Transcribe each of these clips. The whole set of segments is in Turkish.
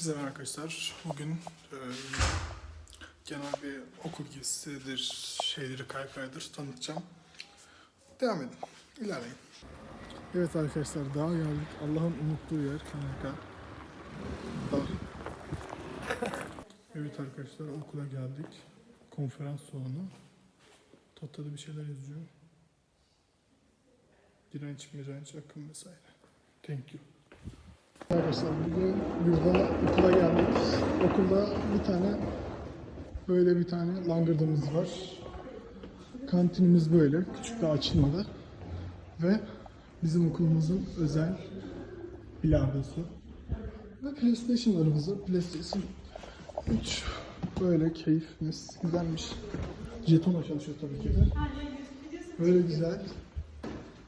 Hepinize merhaba arkadaşlar. Bugün e, genel bir okul gezisidir, şeyleri kaykaydır tanıtacağım. Devam edin, ilerleyin. Evet arkadaşlar, dağa geldik. Allah'ın unuttuğu yer Kanaka. Dağ. Evet arkadaşlar, okula geldik. Konferans salonu. Tahtada bir şeyler yazıyor. Direnç, mirenç, akım vesaire. Thank you. Arkadaşlar bugün burada okula geldik. Okulda bir tane böyle bir tane langırdımız var. Kantinimiz böyle. Küçük daha açılmadı. Ve bizim okulumuzun özel bilardosu. Ve PlayStation'larımız var. PlayStation 3 böyle keyifimiz güzelmiş. Jetonla çalışıyor tabii ki de. Böyle güzel.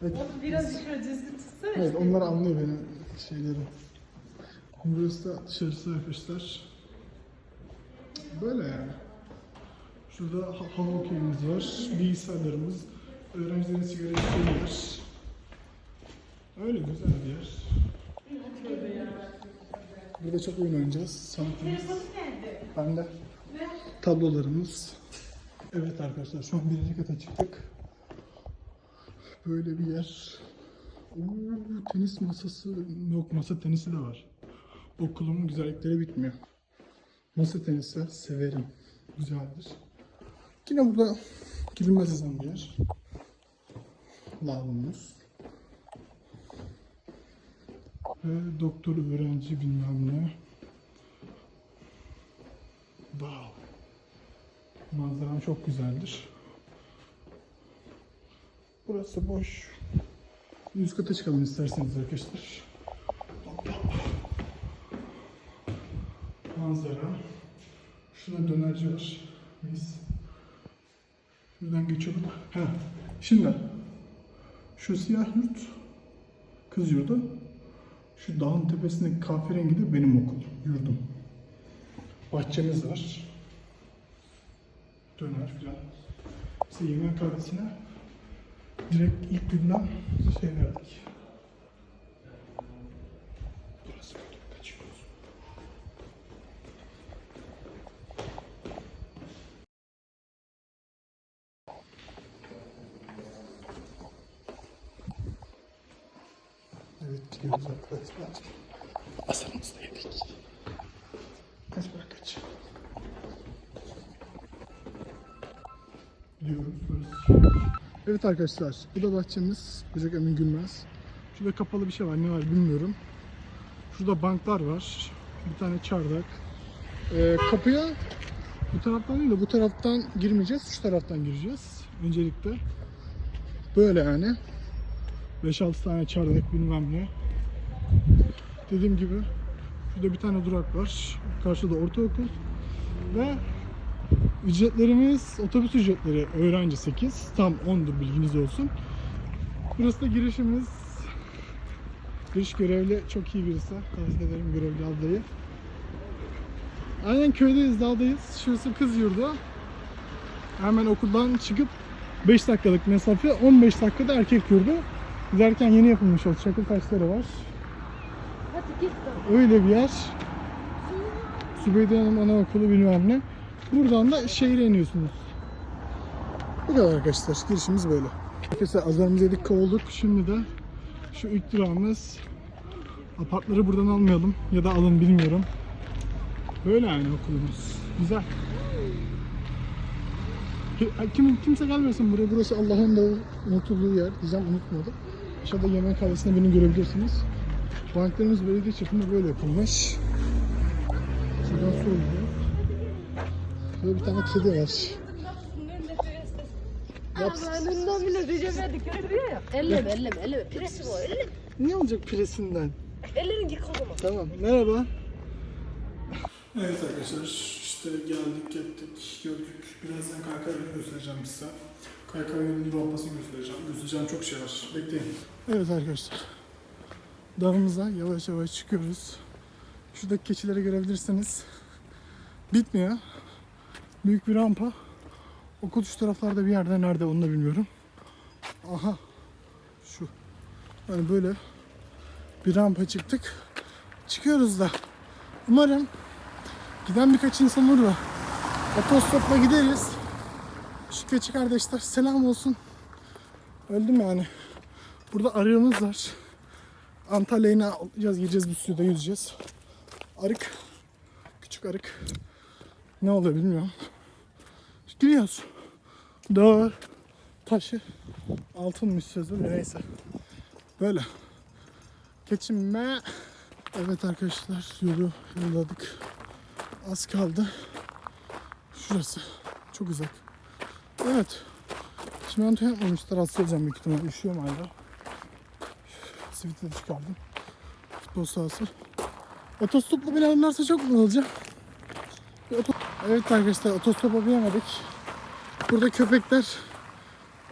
Evet, Biraz tutsana. Evet onlar anlıyor benim şeylerim. Burası da dışarısı arkadaşlar. Böyle yani. Şurada ha- hava okeyimiz var, bilgisayarlarımız, öğrencilerin sigara içtiği yer. Öyle güzel bir yer. Burada çok oyun oynayacağız. Sanatımız. Bende. Tablolarımız. Evet arkadaşlar şu an birinci kata çıktık. Böyle bir yer. Oo, tenis masası yok masa tenisi de var. Okulumun güzellikleri bitmiyor. Masa tenisi severim. Güzeldir. Yine burada gidilmez ezan bir yer. Lavabomuz. Ve doktor öğrenci bilmem ne. Wow. Manzaram çok güzeldir. Burası boş. Üst kata çıkalım isterseniz arkadaşlar. Hop hop. Manzara. Şurada dönerci var. Mis. Şuradan geçiyorduk. Ha. Şimdi şu siyah yurt kız yurdu. Şu dağın tepesindeki kahverengi de benim okul, yurdum. Bahçemiz var. Döner filan. İşte yemek kahvesine direkt ilk günden şey verdik. Burası burada kaçıyoruz. Evet Evet arkadaşlar, bu da bahçemiz. Böcek Emin Gülmez. Şurada kapalı bir şey var, ne var bilmiyorum. Şurada banklar var. Bir tane çardak. Ee, kapıya bu taraftan değil de bu taraftan girmeyeceğiz, şu taraftan gireceğiz. Öncelikle. Böyle yani. 5-6 tane çardak bilmem ne. Dediğim gibi şurada bir tane durak var. Karşıda ortaokul. Ve Ücretlerimiz otobüs ücretleri öğrenci 8 tam 10'dur bilginiz olsun. Burası da girişimiz. Giriş görevli çok iyi birisi. Tavsiye ederim görevli ablayı. Aynen köydeyiz, dağdayız. Şurası kız yurdu. Hemen okuldan çıkıp 5 dakikalık mesafe 15 dakikada erkek yurdu. Giderken yeni yapılmış o çakıl taşları var. Öyle bir yer. Sübeyde Hanım Anaokulu bilmem ne. Buradan da şehre iniyorsunuz. Bu kadar arkadaşlar. Girişimiz böyle. Arkadaşlar azarımızı yedik kovulduk. Şimdi de şu ilk durağımız. Apartları buradan almayalım. Ya da alın bilmiyorum. Böyle yani okulumuz. Güzel. Ki- Kim, kimse gelmesin buraya. Burası Allah'ın da unutulduğu yer. Diyeceğim unutmadım. Aşağıda yemek kahvesinde beni görebilirsiniz. Banklarımız belediye çapında böyle yapılmış. Şuradan su oluyor. Böyle bir tane kedi var. Aralarından bile düşemedik. Görüyor ya. Elleme elleme elleme. Piresi bu elleme. Ne olacak piresinden? Ellerin yık o zaman. Tamam, merhaba. Evet arkadaşlar, işte geldik, gittik, gördük. Birazdan kaykay yolunu göstereceğim size. Kaykay yolunun rampasını göstereceğim. Göstereceğim çok şey var. Bekleyin. Evet arkadaşlar. Dağımıza yavaş yavaş çıkıyoruz. Şuradaki keçileri görebilirsiniz. Bitmiyor. Büyük bir rampa. Okul şu taraflarda bir yerde. Nerede onu da bilmiyorum. Aha. Şu. Yani böyle bir rampa çıktık. Çıkıyoruz da Umarım giden birkaç insan olur da otostopla gideriz. Şu keçi kardeşler selam olsun. Öldüm yani. Burada arığımız var. Antalya'ya yine alacağız, gireceğiz bir suda yüzeceğiz. Arık. Küçük arık. Ne oluyor bilmiyorum. Gidiyoruz. Dağ, taşı, altınmış sözü neyse. Böyle. Geçinme. Evet arkadaşlar yolu yolladık. Az kaldı. Şurası. Çok uzak. Evet. Çimento yapmamışlar. Hasta olacağım büyük ihtimalle. Üşüyorum hala. Sivit'i çıkardım. Futbol sahası. Otostopla alırlarsa çok. Bir oto- Evet arkadaşlar otostopa binemedik. Burada köpekler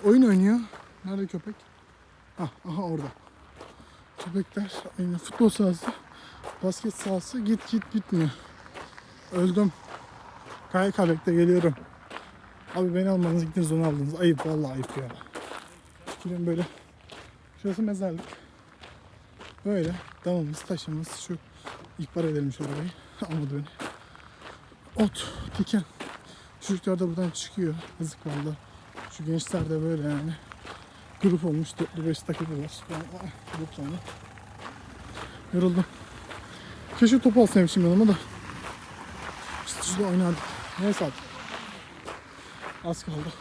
oyun oynuyor. Nerede köpek? Ah, aha orada. Köpekler aynı futbol sahası, basket sahası git git bitmiyor. Öldüm. Kaya kabekte geliyorum. Abi beni almanız gittiniz onu aldınız. Ayıp vallahi ayıp ya. Fikrim böyle. Şurası mezarlık. Böyle damımız taşımız şu ihbar edelim şu arabayı. Almadı beni. Ot, diken. Çocuklar da buradan çıkıyor. Yazık valla. Şu gençler de böyle yani. Grup olmuş. Dörtlü beş takılıyorlar. Ben grup sonra. Yoruldum. Keşke top alsaymışım yanıma da. İşte şurada oynardık. Neyse abi. Az kaldı.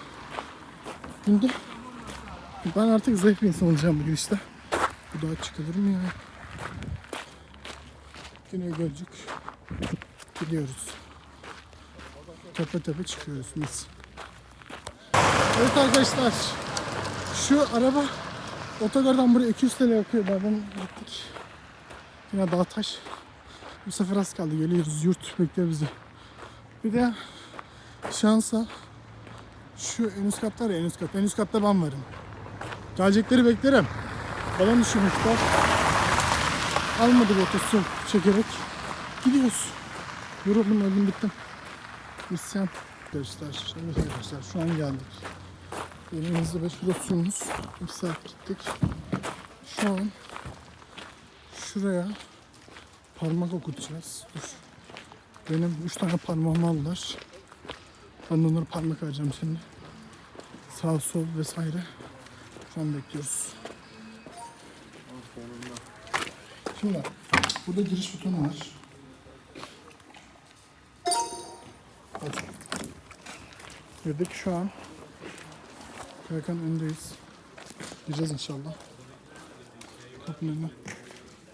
Günde ben artık zayıf bir insan olacağım bu gidişte. Bu daha çıkılır mı ya? Güney Gölcük. Gidiyoruz. Tepe tepe çıkıyoruz biz. Evet arkadaşlar. Şu araba otogardan buraya 200 TL yakıyor. Bazen gittik. Yine dağ taş. Bu sefer az kaldı. Geliyoruz. Yurt bekliyor bizi. Bir de şansa şu en üst kat var ya en üst kat. En üst katta ben varım. Gelecekleri beklerim. Balon düşürmüşler. Almadı bu otostop çekerek. Gidiyoruz. Yoruldum öldüm bittim. İsyan arkadaşlar. Evet arkadaşlar şu an geldik. Elimizde 5 kilo suyumuz. Bir saat gittik. Şu an şuraya parmak okutacağız. Dur. Benim 3 tane parmağımı aldılar. Ben de onları parmak arayacağım şimdi. Sağ sol vesaire. Şu an bekliyoruz. Şimdi burada giriş butonu var. Hadi. Girdik şu an. Kaykan önündeyiz. Gireceğiz inşallah. Kapının önüne.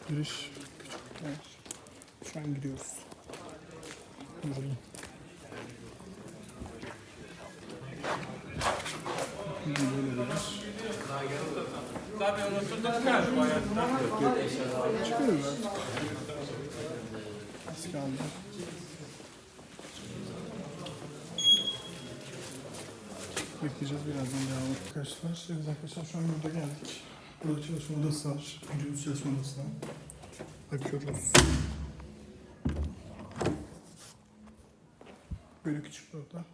Giriş küçük yer. Şu an gidiyoruz. Yoruldum. Böyle bir yer. Çıkıyoruz artık. Az kaldı. Bekleyeceğiz birazdan devam arkadaşlar. Evet arkadaşlar şu an burada geldik. Burada çalışma odası var. Gidiyoruz çalışma odasına. Bakıyoruz. Böyle küçük bir oda.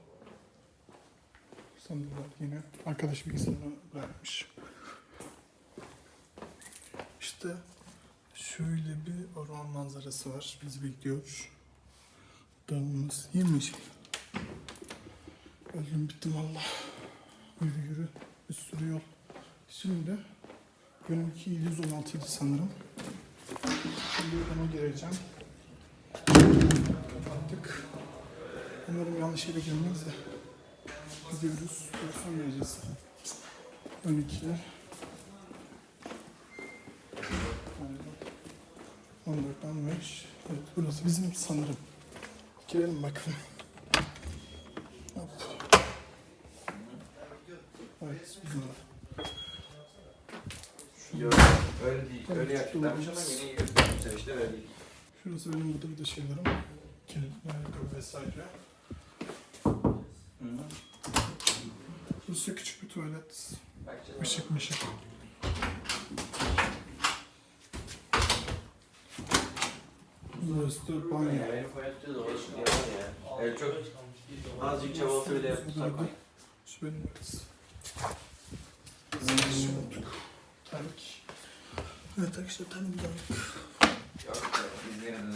Yine. Arkadaş bilgisayarını bırakmış. İşte şöyle bir orman manzarası var. Bizi bekliyor. Dağımız yemiş. Öldüm bittim valla. Yürü yürü. Bir sürü yol. Şimdi benimki 116 idi sanırım. Şimdi ona gireceğim. Kapattık. Umarım yanlış yere girmeyiz de. Gidiyoruz. Gireceğiz. 12. 14, 15. Evet burası bizim sanırım. Girelim bakalım. Hop. Evet bizim. Yok öyle değil. Öyle yapacaklarmış ama yine göstermişler işte öyle değil. Şurası benim burada bir de şeylerim. Ayakkabı vesaire. Burası küçük bir tuvalet. Işık mışık. Burası da banyo. Ya benim hayatta dolaşık yer var ya. Evet çok azıcık çabalısı öyle yapmışlar. Şu benim burası. Sıkışı olduk. Terlik. Evet arkadaşlar tanımladık. Yok ya biz yine dönelim.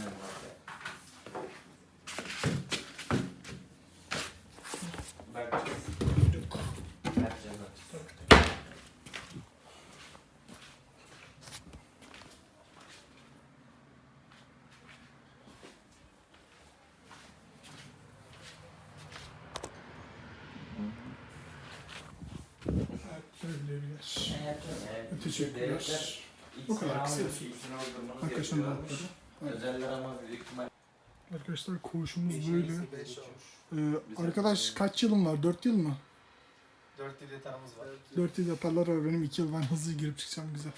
Teşekkürler. Yani Teşekkürler. devletler Bu kadar kısa. Arkadaşlar gerekiyormuş. rahatladı. Özeller ama büyük ihtimal Arkadaşlar koğuşumuz böyle. Ee, arkadaş kaç yılın var? 4 yıl mı? 4 yıl yatağımız var. 4 yıl yaparlar var benim 2 yıl ben hızlı girip çıkacağım güzel.